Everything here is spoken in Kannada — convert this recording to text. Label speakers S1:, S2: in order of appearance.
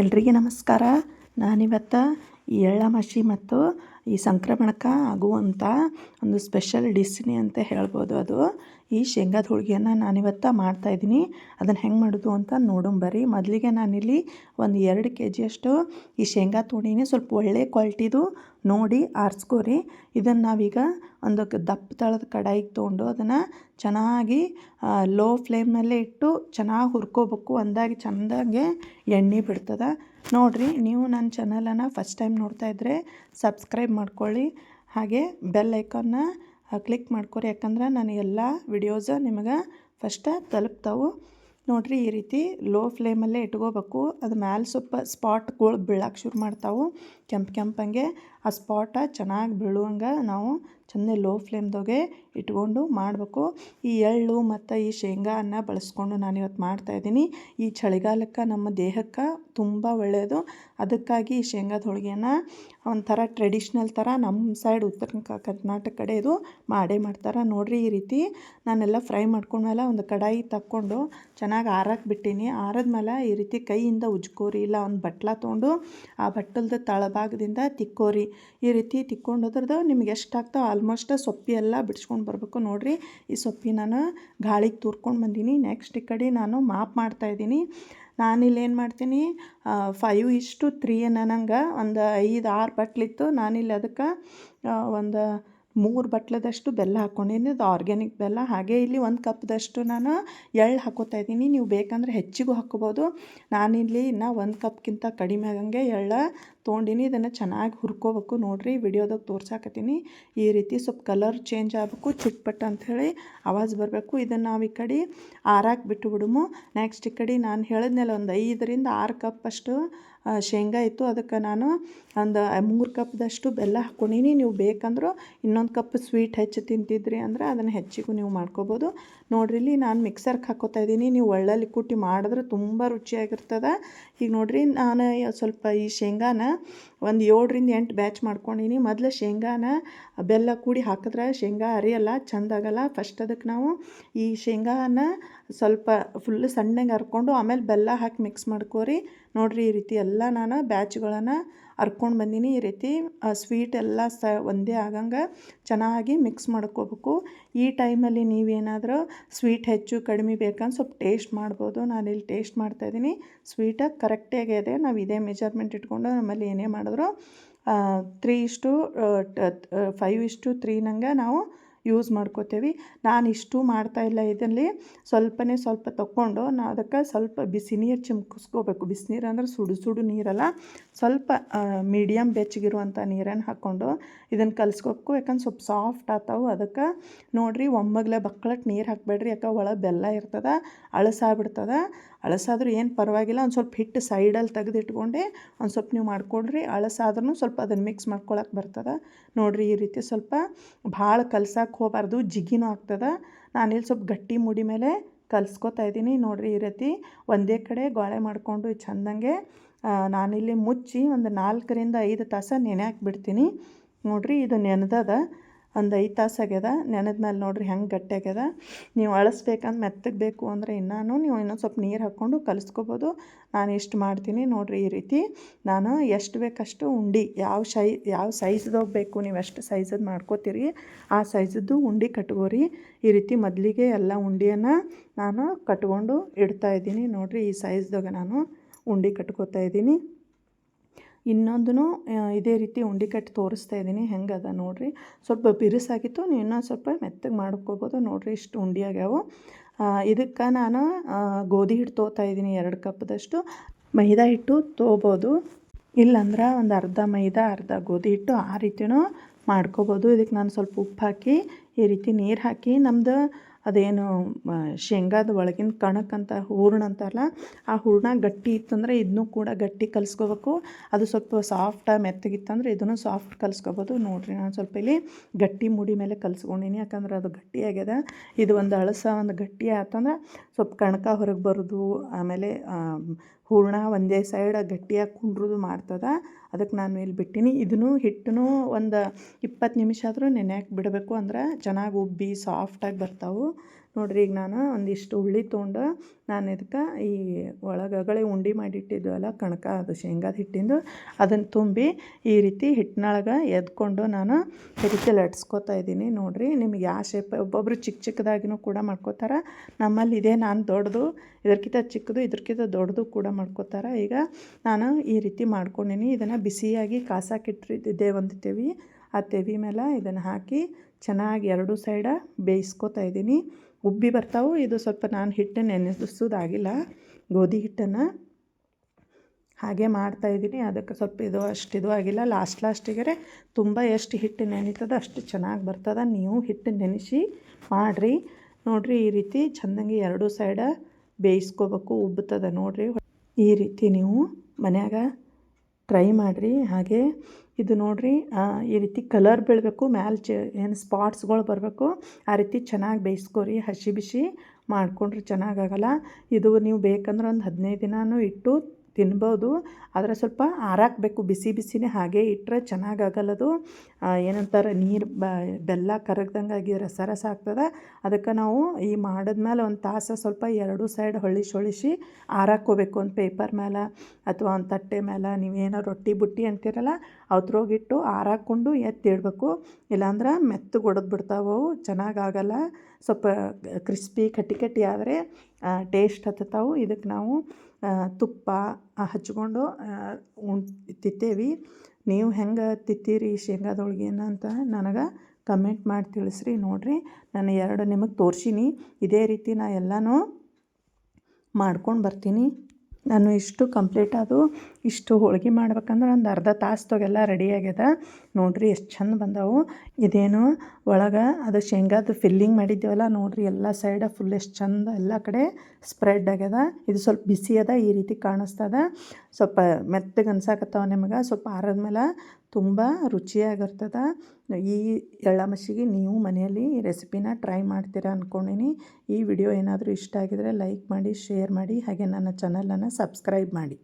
S1: ಎಲ್ರಿಗೆ ನಮಸ್ಕಾರ. ನಾನಿವತ್ತು ಎಳ್ಳಮಾಸಿ ಮತ್ತು ಈ ಸಂಕ್ರಮಣಕ್ಕೆ ಆಗುವಂಥ ಒಂದು ಸ್ಪೆಷಲ್ ಡಿಸ್ನಿ ಅಂತ ಹೇಳ್ಬೋದು ಅದು. ಈ ಶೇಂಗಾದ ಹೋಳಿಗೆಯನ್ನು ನಾನಿವತ್ತು ಮಾಡ್ತಾಯಿದ್ದೀನಿ ಅದನ್ನು ಹೆಂಗೆ ಮಾಡೋದು ಅಂತ ನೋಡೋಣ ಬರ್ರಿ. ಮೊದಲಿಗೆ ನಾನಿಲ್ಲಿ ಒಂದು ಎರಡು ಕೆ ಜಿಯಷ್ಟು ಈ ಶೇಂಗಾ ತುಣಿನೇ ಸ್ವಲ್ಪ ಒಳ್ಳೆ ಕ್ವಾಲಿಟಿದು ನೋಡಿ ಆರಿಸ್ಕೋರಿ. ಇದನ್ನು ನಾವೀಗ ಒಂದು ದಪ್ಪ ತಳದ ಕಡಾಯಿಗೆ ತೊಗೊಂಡು ಅದನ್ನು ಚೆನ್ನಾಗಿ ಲೋ ಫ್ಲೇಮಲ್ಲೇ ಇಟ್ಟು ಚೆನ್ನಾಗಿ ಹುರ್ಕೋಬೇಕು. ಒಂದಾಗಿ ಚೆಂದಾಗೆ ಎಣ್ಣೆ ಬಿಡ್ತದೆ. ನೋಡಿರಿ, ನೀವು ನನ್ನ ಚಾನಲನ್ನು ಫಸ್ಟ್ ಟೈಮ್ ನೋಡ್ತಾ ಇದ್ದರೆ ಸಬ್ಸ್ಕ್ರೈಬ್ ಮಾಡ್ಕೊಳ್ಳಿ. ಹಾಗೆ ಬೆಲ್ ಐಕಾನ್ನ ಕ್ಲಿಕ್ ಮಾಡ್ಕೊರಿ. ಯಾಕಂದ್ರೆ ನಾನು ಎಲ್ಲ ವಿಡಿಯೋಸ ನಿಮಗೆ ಫಸ್ಟ ತಲುಪ್ತಾವೆ. ನೋಡಿರಿ ಈ ರೀತಿ ಲೋ ಫ್ಲೇಮಲ್ಲೇ ಇಟ್ಕೋಬೇಕು. ಅದು ಮ್ಯಾಲೆ ಸ್ವಲ್ಪ ಸ್ಪಾಟ್ಗಳು ಬೀಳಕ್ಕೆ ಶುರು ಮಾಡ್ತಾವೆ. ಕೆಂಪು ಕೆಂಪಂಗೆ ಆ ಸ್ಪಾಟ ಚೆನ್ನಾಗಿ ಬೀಳುವಂಗೆ ನಾವು ಚೆಂದ ಲೋ ಫ್ಲೇಮ್ದಾಗೆ ಇಟ್ಕೊಂಡು ಮಾಡಬೇಕು. ಈ ಎಳ್ಳು ಮತ್ತು ಈ ಶೇಂಗಾನ ಬಳಸ್ಕೊಂಡು ನಾನು ಇವತ್ತು ಮಾಡ್ತಾಯಿದ್ದೀನಿ ಈ ಚಳಿಗಾಲಕ್ಕೆ ನಮ್ಮ ದೇಹಕ್ಕೆ ತುಂಬ ಒಳ್ಳೆಯದು ಅದಕ್ಕಾಗಿ ಈ ಶೇಂಗಾದ ಹೋಳಿಗೆನ ಒಂಥರ ಟ್ರೆಡಿಷ್ನಲ್ ಥರ ನಮ್ಮ ಸೈಡ್ ಉತ್ತರ ಕರ್ನಾಟಕ ಕಡೆ ಇದು ಮಾಡೇ ಮಾಡ್ತಾರೆ. ನೋಡಿರಿ ಈ ರೀತಿ ನಾನೆಲ್ಲ ಫ್ರೈ ಮಾಡ್ಕೊಂಡ್ಮೇಲೆ ಒಂದು ಕಡಾಯಿ ತಕ್ಕೊಂಡು ಚೆನ್ನಾಗಿ ಆರಕ್ಕೆ ಬಿಟ್ಟೀನಿ. ಆರದ್ಮೇಲೆ ಈ ರೀತಿ ಕೈಯಿಂದ ಉಜ್ಕೋರಿ, ಇಲ್ಲ ಒಂದು ಬಟ್ಲ ತೊಗೊಂಡು ಆ ಬಟ್ಟಲದ ತಳಭಾಗದಿಂದ ತಿಕ್ಕೋರಿ. ಈ ರೀತಿ ತಿಕ್ಕೊಂಡು ಅದ್ರದ್ದು ನಿಮ್ಗೆ ಎಷ್ಟು ಆಗ್ತಾವೆ ಆಲ್ಮೋಸ್ಟ್ ಸೊಪ್ಪಿ ಎಲ್ಲ ಬಿಡ್ಸ್ಕೊಂಡು ಬರಬೇಕು ನೋಡಿರಿ. ಈ ಸೊಪ್ಪಿ ನಾನು ಗಾಳಿಗೆ ತೂರ್ಕೊಂಡು ಬಂದೀನಿ. ನೆಕ್ಸ್ಟ್ ಈ ಕಡೆ ನಾನು ಮಾಪ್ ಮಾಡ್ತಾಯಿದ್ದೀನಿ ಇಲ್ಲಿ ಏನು ಮಾಡ್ತೀನಿ? ಫೈವ್ ಇಷ್ಟು ತ್ರೀ ನನಗೆ ಒಂದು ಐದು ಆರು ಬಟ್ಲಿತ್ತು. ನಾನಿಲ್ಲಿ ಅದಕ್ಕೆ ಒಂದು ಮೂರು ಬಟ್ಲದಷ್ಟು ಬೆಲ್ಲ ಹಾಕ್ಕೊಂಡಿದ್ದೀನಿ ಅದು ಆರ್ಗ್ಯಾನಿಕ್ ಬೆಲ್ಲ, ಹಾಗೆ ಇಲ್ಲಿ ಒಂದು ಕಪ್ದಷ್ಟು ನಾನು ಎಳ್ಳು ಹಾಕೋತಾ ಇದ್ದೀನಿ. ನೀವು ಬೇಕಂದರೆ ಹೆಚ್ಚಿಗೂ ಹಾಕ್ಕೋಬೋದು. ನಾನಿಲ್ಲಿ ಇನ್ನು ಒಂದು ಕಪ್ಗಿಂತ ಕಡಿಮೆ ಆಗಂಗೆ ಎಳ್ಳ ತೊಗೊಂಡಿನಿ. ಇದನ್ನು ಚೆನ್ನಾಗಿ ಹುರ್ಕೋಬೇಕು ನೋಡಿರಿ. ವಿಡಿಯೋದಾಗ ತೋರ್ಸಾಕತ್ತೀನಿ. ಈ ರೀತಿ ಸ್ವಲ್ಪ ಕಲರ್ ಚೇಂಜ್ ಆಗಬೇಕು, ಚಿಟ್ಪಟ್ ಅಂಥೇಳಿ ಆವಾಜ್ ಬರಬೇಕು. ಇದನ್ನು ನಾವು ಈ ಕಡೆ ಆರಾಕ್ ಬಿಟ್ಟು ಬಿಡುಮು. ನೆಕ್ಸ್ಟ್ ಈ ಕಡೆ ನಾನು ಹೇಳಿದ್ನಲ್ಲ, ಒಂದು ಐದರಿಂದ ಆರು ಕಪ್ ಅಷ್ಟು ಶೇಂಗಾ ಇತ್ತು, ಅದಕ್ಕೆ ನಾನು ಒಂದು ಮೂರು ಕಪ್ದಷ್ಟು ಬೆಲ್ಲ ಹಾಕ್ಕೊಂಡೀನಿ. ನೀವು ಬೇಕಂದ್ರೆ ಇನ್ನೊಂದು ಕಪ್ ಸ್ವೀಟ್ ಹೆಚ್ಚು ತಿಂತಿದ್ರಿ ಅಂದ್ರೆ ಅದನ್ನು ಹೆಚ್ಚಿಗೂ ನೀವು ಮಾಡ್ಕೋಬೋದು. ನೋಡಿರಿ, ಇಲ್ಲಿ ನಾನು ಮಿಕ್ಸರ್ಗೆ ಹಾಕೋತಾ ಇದ್ದೀನಿ. ನೀವು ಒಳ್ಳಲ್ಲಿ ಕುಟ್ಟಿ ಮಾಡಿದ್ರೆ ತುಂಬ ರುಚಿಯಾಗಿರ್ತದೆ. ಈಗ ನೋಡಿರಿ, ನಾನು ಸ್ವಲ್ಪ ಈ ಶೇಂಗಾನ ಒಂದು ಏಳರಿಂದ ಎಂಟು ಬ್ಯಾಚ್ ಮಾಡ್ಕೊಂಡಿನಿ. ಮೊದಲು ಶೇಂಗಾನ ಬೆಲ್ಲ ಕೂಡಿ ಹಾಕಿದ್ರೆ ಶೇಂಗಾ ಅರಿಯಲ್ಲ ಚೆಂದಾಗಲ್ಲ ಫಸ್ಟ್ ಅದಕ್ಕೆ ನಾವು ಈ ಶೇಂಗಾನ ಸ್ವಲ್ಪ ಫುಲ್ ಸಣ್ಣಗೆ ಹರ್ಕೊಂಡು ಆಮೇಲೆ ಬೆಲ್ಲ ಹಾಕಿ ಮಿಕ್ಸ್ ಮಾಡ್ಕೋರಿ. ನೋಡಿರಿ ಈ ರೀತಿ ಎಲ್ಲ ನಾನು ಬ್ಯಾಚ್ಗಳನ್ನು ಹರ್ಕೊಂಡು ಬಂದೀನಿ. ಈ ರೀತಿ ಸ್ವೀಟ್ ಎಲ್ಲ ಸ ಒಂದೇ ಆಗಂಗೆ ಚೆನ್ನಾಗಿ ಮಿಕ್ಸ್ ಮಾಡ್ಕೋಬೇಕು. ಈ ಟೈಮಲ್ಲಿ ನೀವೇನಾದರೂ ಸ್ವೀಟ್ ಹೆಚ್ಚು ಕಡಿಮೆ ಬೇಕಂದ್ರೆ ಸ್ವಲ್ಪ ಟೇಸ್ಟ್ ಮಾಡ್ಬೋದು. ನಾನಿಲ್ಲಿ ಟೇಸ್ಟ್ ಮಾಡ್ತಾಯಿದ್ದೀನಿ ಸ್ವೀಟಾಗಿ ಕರೆಕ್ಟಾಗಿ ಇದೆ. ನಾವು ಇದೇ ಮೆಜರ್ಮೆಂಟ್ ಇಟ್ಕೊಂಡು ನಮ್ಮಲ್ಲಿ ಏನೇ ಮಾಡಿದ್ರು ತ್ರೀ ಇಷ್ಟು ಫೈವ್ ಇಷ್ಟು ತ್ರೀ ನಂಗೆ ನಾವು ಯೂಸ್ ಮಾಡ್ಕೋತೇವೆ. ನಾನು ಇಷ್ಟು ಮಾಡ್ತಾಯಿಲ್ಲ ಇದರಲ್ಲಿ ಸ್ವಲ್ಪನೇ ಸ್ವಲ್ಪ ತಗೊಂಡು ನಾ ಅದಕ್ಕೆ ಸ್ವಲ್ಪ ಬಿಸಿ ನೀರು ಚಿಮ್ಕಿಸ್ಕೋಬೇಕು. ಬಿಸಿನೀರು ಅಂದ್ರೆ ಸುಡು ಸುಡು ನೀರಲ್ಲ, ಸ್ವಲ್ಪ ಮೀಡಿಯಮ್ ಬೆಚ್ಚಗಿರುವಂಥ ನೀರನ್ನು ಹಾಕ್ಕೊಂಡು ಇದನ್ನು ಕಲಿಸ್ಕೋಬೇಕು. ಯಾಕಂದ್ರೆ ಸ್ವಲ್ಪ ಸಾಫ್ಟ್ ಆಗ್ತಾವೆ ಅದಕ್ಕೆ ನೋಡಿರಿ ಒಮ್ಮಗ್ಲೇ ಬಕ್ಳಕ್ಕೆ ನೀರು ಹಾಕಬೇಡ್ರಿ. ಯಾಕೆ ಒಳಗೆ ಬೆಲ್ಲ ಇರ್ತದೆ, ಅಳಸಾಗ್ಬಿಡ್ತದೆ. ಅಳಸಾದ್ರೂ ಏನು ಪರವಾಗಿಲ್ಲ. ಒಂದು ಸ್ವಲ್ಪ ಹಿಟ್ಟು ಸೈಡಲ್ಲಿ ತೆಗೆದಿಟ್ಕೊಂಡೆ ಒಂದು ಸ್ವಲ್ಪ ನೀವು ಮಾಡ್ಕೊಡ್ರಿ. ಅಳಸಾದ್ರೂ ಸ್ವಲ್ಪ ಅದನ್ನು ಮಿಕ್ಸ್ ಮಾಡ್ಕೊಳಕ್ಕೆ ಬರ್ತದೆ. ನೋಡಿರಿ ಈ ರೀತಿ ಸ್ವಲ್ಪ ಭಾಳ ಕಲ್ಸಕ್ಕೆ ಹೋಗಬಾರ್ದು, ಜಿಗಿನೂ ಆಗ್ತದೆ. ನಾನಿಲ್ಲಿ ಸ್ವಲ್ಪ ಗಟ್ಟಿ ಮುಡಿ ಮೇಲೆ ಕಲ್ಸ್ಕೊತಾ ಇದ್ದೀನಿ. ನೋಡಿರಿ ಈ ರೀತಿ ಒಂದೇ ಕಡೆ ಗೋಳೆ ಮಾಡಿಕೊಂಡು ಚೆಂದಂಗೆ ನಾನಿಲ್ಲಿ ಮುಚ್ಚಿ ಒಂದು ನಾಲ್ಕರಿಂದ ಐದು ತಾಸು ನೆನೆ ಹಾಕ್ಬಿಡ್ತೀನಿ ನೋಡಿರಿ ಇದು ನೆನೆದದ. ಒಂದು ಐದು ತಾಸು ಆಗ್ಯದ. ನೆನೆದ ಮೇಲೆ ನೋಡ್ರಿ ಹೆಂಗೆ ಗಟ್ಟಿ ಆಗ್ಯದ. ನೀವು ಅಳಸ್ಬೇಕಂದ್ರೆ ಮೆತ್ತಗೆ ಬೇಕು ಅಂದರೆ ಇನ್ನೂ ನೀವು ಇನ್ನೊಂದು ಸ್ವಲ್ಪ ನೀರು ಹಾಕ್ಕೊಂಡು ಕಲಿಸ್ಕೋಬೋದು. ನಾನು ಇಷ್ಟು ಮಾಡ್ತೀನಿ ನೋಡಿರಿ ಈ ರೀತಿ. ನಾನು ಎಷ್ಟು ಬೇಕಷ್ಟು ಉಂಡೆ, ಯಾವ ಶೈ, ಯಾವ ಸೈಜ್ದಾಗ ಬೇಕು ನೀವು ಎಷ್ಟು ಸೈಜದ್ದು ಮಾಡ್ಕೋತೀರಿ, ಆ ಸೈಜದ್ದು ಉಂಡೆ ಕಟ್ಕೋರಿ ಈ ರೀತಿ ಮೊದಲಿಗೆ ಎಲ್ಲ ಉಂಡೆಯನ್ನು ನಾನು ಕಟ್ಕೊಂಡು ಇಡ್ತಾಯಿದ್ದೀನಿ ನೋಡಿರಿ ಈ ಸೈಜ್ದಾಗ ನಾನು ಉಂಡೆ ಕಟ್ಕೋತಾ ಇದ್ದೀನಿ. ಇನ್ನೊಂದೂ ಇದೇ ರೀತಿ ಉಂಡೆ ಕಟ್ಟಿ ತೋರಿಸ್ತಾ ಇದ್ದೀನಿ. ಹೆಂಗದ ನೋಡಿರಿ. ಸ್ವಲ್ಪ ಬಿರುಸಾಗಿತ್ತು, ನೀವು ಇನ್ನೊಂದು ಸ್ವಲ್ಪ ಮೆತ್ತಗೆ ಮಾಡ್ಕೋಬೋದು. ನೋಡಿರಿ ಇಷ್ಟು ಉಂಡೆ ಆಗ್ಯಾವು ಇದಕ್ಕೆ ನಾನು ಗೋಧಿ ಹಿಟ್ಟು ತೋತಾ ಇದ್ದೀನಿ ಎರಡು ಕಪ್ದಷ್ಟು. ಮೈದಾ ಹಿಟ್ಟು ತೋಬೋದು. ಇಲ್ಲಂದ್ರೆ ಒಂದು ಅರ್ಧ ಮೈದಾ, ಅರ್ಧ ಗೋಧಿ ಹಿಟ್ಟು ಆ ರೀತಿಯೂ ಮಾಡ್ಕೋಬೋದು. ಇದಕ್ಕೆ ನಾನು ಸ್ವಲ್ಪ ಉಪ್ಪು ಹಾಕಿ, ಈ ರೀತಿ ನೀರು ಹಾಕಿ. ನಮ್ಮದು ಅದೇನು ಶೇಂಗಾದ ಒಳಗಿನ ಕಣಕ್ಕಂತ ಹೂರ್ಣ ಅಂತಾರಲ್ಲ, ಆ ಹೂರ್ಣ ಗಟ್ಟಿ ಇತ್ತಂದರೆ ಇದನ್ನೂ ಕೂಡ ಗಟ್ಟಿ ಕಲಿಸ್ಕೋಬೇಕು. ಅದು ಸ್ವಲ್ಪ ಸಾಫ್ಟಾಗಿ ಮೆತ್ತಗಿತ್ತಂದ್ರೆ ಇದನ್ನು ಸಾಫ್ಟ್ ಕಲಿಸ್ಕೋಬೋದು. ನೋಡಿರಿ ನಾನು ಸ್ವಲ್ಪ ಇಲ್ಲಿ ಗಟ್ಟಿ ಮುಡಿ ಮೇಲೆ ಕಲಿಸ್ಕೊಂಡೀನಿ. ಯಾಕಂದ್ರೆ ಅದು ಗಟ್ಟಿ ಆಗ್ಯದ. ಇದು ಒಂದು ಅಳಸ, ಒಂದು ಗಟ್ಟಿ ಆತಂದ್ರೆ ಸ್ವಲ್ಪ ಕಣಕ ಹೊರಗೆ ಬರೋದು. ಆಮೇಲೆ ಹೂರಣ ಒಂದೇ ಸೈಡ್ ಗಟ್ಟಿಯಾಗಿ ಕುಂಡ್ರದು ಮಾಡ್ತದೆ. ಅದಕ್ಕೆ ನಾನು ಇಲ್ಲಿ ಬಿಟ್ಟೀನಿ. ಇದನ್ನು ಹಿಟ್ಟನ್ನು ಒಂದು ಇಪ್ಪತ್ತು ನಿಮಿಷ ಆದರೂ ನೆನೆಯಕ್ಕೆ ಬಿಡಬೇಕು ಅಂದ್ರೆ ಚೆನ್ನಾಗಿ ಉಬ್ಬಿ ಸಾಫ್ಟಾಗಿ ಬರ್ತಾವೆ. ನೋಡಿರಿ ಈಗ ನಾನು ಒಂದಿಷ್ಟು ಉಳ್ಳಿ ತೊಗೊಂಡು ನಾನು ಇದಕ್ಕೆ ಈ ಒಳಗೆ ಉಂಡೆ ಮಾಡಿಟ್ಟಿದ್ವಲ್ಲ ಕಣಕ ಅದು ಶೇಂಗಾದ ಹಿಟ್ಟಿಂದು ಅದನ್ನು ತುಂಬಿ ಈ ರೀತಿ ಹಿಟ್ಟಿನೊಳಗೆ ಎದ್ಕೊಂಡು ನಾನು ಈ ರೀತಿ ಲಟ್ಸ್ಕೊತಾ ಇದ್ದೀನಿ. ನೋಡಿರಿ ನಿಮಗೆ ಯಾವ ಶೇಪ್ ಒಬ್ಬೊಬ್ಬರು ಚಿಕ್ಕ ಚಿಕ್ಕದಾಗಿನೂ ಕೂಡ ಮಾಡ್ಕೋತಾರೆ, ನಮ್ಮಲ್ಲಿ ಇದೇ ನಾನು ದೊಡ್ಡದು ಇದಕ್ಕಿಂತ ಚಿಕ್ಕದು ಇದಕ್ಕಿಂತ ದೊಡ್ಡದು ಕೂಡ ಮಾಡ್ಕೋತಾರೆ. ಈಗ ನಾನು ಈ ರೀತಿ ಮಾಡ್ಕೊಂಡೀನಿ. ಇದನ್ನು ಬಿಸಿಯಾಗಿ ಕಾಸಾಕಿಟ್ಟಿದ್ದೆ ಒಂದು ತೆವಿ. ಆ ತೆವಿ ಮೇಲೆ ಇದನ್ನು ಹಾಕಿ ಚೆನ್ನಾಗಿ ಎರಡು ಸೈಡ ಬೇಯಿಸ್ಕೊತಾ ಇದ್ದೀನಿ. ಉಬ್ಬಿ ಬರ್ತಾವು, ಇದು ಸ್ವಲ್ಪ ನಾನು ಹಿಟ್ಟು ನೆನೆಸೋದಾಗಿಲ್ಲ ಗೋಧಿ ಹಿಟ್ಟನ್ನು ಹಾಗೆ ಮಾಡ್ತಾಯಿದ್ದೀನಿ ಅದಕ್ಕೆ ಸ್ವಲ್ಪ ಇದು ಅಷ್ಟು ಇದು ಆಗಿಲ್ಲ. ಲಾಸ್ಟ್ ಲಾಸ್ಟಿಗೆ ತುಂಬ ಎಷ್ಟು ಹಿಟ್ಟು ನೆನೀತದ ಅಷ್ಟು ಚೆನ್ನಾಗಿ ಬರ್ತದೆ. ನೀವು ಹಿಟ್ಟು ನೆನೆಸಿ ಮಾಡಿರಿ. ನೋಡಿರಿ, ಈ ರೀತಿ ಚೆಂದಂಗೆ ಎರಡೂ ಸೈಡ ಬೇಯಿಸ್ಕೋಬೇಕು, ಉಬ್ಬುತ್ತದೆ ನೋಡಿರಿ. ಈ ರೀತಿ ನೀವು ಮನ್ಯಾಗ ಟ್ರೈ ಮಾಡಿರಿ. ಹಾಗೆ ಇದು ನೋಡಿರಿ ಈ ರೀತಿ ಕಲರ್ ಬೀಳಬೇಕು, ಮ್ಯಾಲೆ ಚ, ಏನು ಸ್ಪಾಟ್ಸ್ಗಳು ಬರಬೇಕು, ಆ ರೀತಿ ಚೆನ್ನಾಗಿ ಬೇಯಿಸ್ಕೊರಿ, ಹಸಿ ಬಿಸಿ ಮಾಡಿಕೊಂಡ್ರೆ ಚೆನ್ನಾಗಾಗಲ್ಲ ಇದು ನೀವು ಬೇಕಂದ್ರೆ ಒಂದು ಹದಿನೈದು ದಿನವೂ ಇಟ್ಟು ತಿನ್ಬೋದು. ಆದರೆ ಸ್ವಲ್ಪ ಆರಾಕಬೇಕು. ಬಿಸಿ ಬಿಸಿನೇ ಹಾಗೆ ಇಟ್ಟರೆ ಚೆನ್ನಾಗಾಗಲ್ಲದು. ಏನಂತಾರೆ, ನೀರು ಬ, ಬೆಲ್ಲ ಕರಗ್ದಂಗೆ ಆಗಿ ರಸ ರಸ ಆಗ್ತದೆ. ಅದಕ್ಕೆ ನಾವು ಈ ಮಾಡಿದ್ಮೇಲೆ ಒಂದು ತಾಸು ಸ್ವಲ್ಪ ಎರಡು ಸೈಡ್ ಹೊಳಿಸಿ ಹೊಳಿಸಿ ಹಾರಾಕೋಬೇಕು ಒಂದು ಪೇಪರ್ ಮೇಲೆ ಅಥವಾ ಒಂದು ತಟ್ಟೆ ಮೇಲೆ ನೀವೇನೋ ರೊಟ್ಟಿ ಬುಟ್ಟಿ ಅಂತೀರಲ್ಲ ಅವ್ರೋಗಿಟ್ಟು ಆರಾಕ್ಕೊಂಡು ಎತ್ತಿಡಬೇಕು. ಇಲ್ಲಾಂದ್ರೆ ಮೆತ್ತಗೆ ಒಡೆದು ಬಿಡ್ತಾವು ಚೆನ್ನಾಗಾಗಲ್ಲ. ಸ್ವಲ್ಪ ಕ್ರಿಸ್ಪಿ, ಕಟ್ಟಿ ಕಟ್ಟಿ ಆದರೆ ಟೇಸ್ಟ್ ಹತ್ತತಾವು. ಇದಕ್ಕೆ ನಾವು ತುಪ್ಪ ಹಚ್ಕೊಂಡು ತಿಂತೇವೆ ನೀವು ಹೆಂಗೆ ತಿಂತೀರಿ ಶೇಂಗಾದ ಹೋಳ್ಗೆನ ಅಂತ ನನಗೆ ಕಮೆಂಟ್ ಮಾಡಿ ತಿಳಿಸ್ರಿ, ನೋಡಿರಿ. ನಾನು ಎರಡು ನಿಮಗೆ ತೋರ್ಸೀನಿ. ಇದೇ ರೀತಿ ನಾ ಎಲ್ಲನೂ ಮಾಡ್ಕೊಂಡು ಬರ್ತೀನಿ. ನಾನು ಇಷ್ಟು ಕಂಪ್ಲೀಟ್ ಅದು ಇಷ್ಟು ಹೋಳಿಗೆ ಮಾಡ್ಬೇಕಂದ್ರೆ ಒಂದು ಅರ್ಧ ತಾಸ್ದಾಗೆಲ್ಲ ರೆಡಿ ಆಗ್ಯದ. ನೋಡಿರಿ ಎಷ್ಟು ಚಂದ ಬಂದವು. ಇದೇನು ಒಳಗೆ ಅದು ಶೇಂಗಾದ ಫಿಲ್ಲಿಂಗ್ ಮಾಡಿದ್ದೇವಲ್ಲ ನೋಡಿರಿ ಎಲ್ಲ ಸೈಡ ಫುಲ್ ಎಷ್ಟು ಚಂದ ಎಲ್ಲ ಕಡೆ ಸ್ಪ್ರೆಡ್ ಆಗ್ಯದ. ಇದು ಸ್ವಲ್ಪ ಬಿಸಿ ಅದ, ಈ ರೀತಿ ಕಾಣಿಸ್ತದ. ಸ್ವಲ್ಪ ಮೆತ್ತಗೆ ಅನ್ಸಾಕತ್ತವ ನಿಮಗೆ. ಸ್ವಲ್ಪ ಆರಿದ್ಮೇಲೆ ತುಂಬ ರುಚಿಯಾಗಿರ್ತದ. ಈ ಎಳ್ಳಮಸಿಗೆ ನೀವು ಮನೆಯಲ್ಲಿ ಈ ರೆಸಿಪಿನ ಟ್ರೈ ಮಾಡ್ತೀರಾ ಅಂದ್ಕೊಂಡಿನಿ ಈ ವಿಡಿಯೋ ಏನಾದರೂ ಇಷ್ಟ ಆಗಿದರೆ ಲೈಕ್ ಮಾಡಿ ಶೇರ್ ಮಾಡಿ, ಹಾಗೆ ನನ್ನ ಚಾನಲನ್ನು ಸಬ್ಸ್ಕ್ರೈಬ್ ಮಾಡಿ.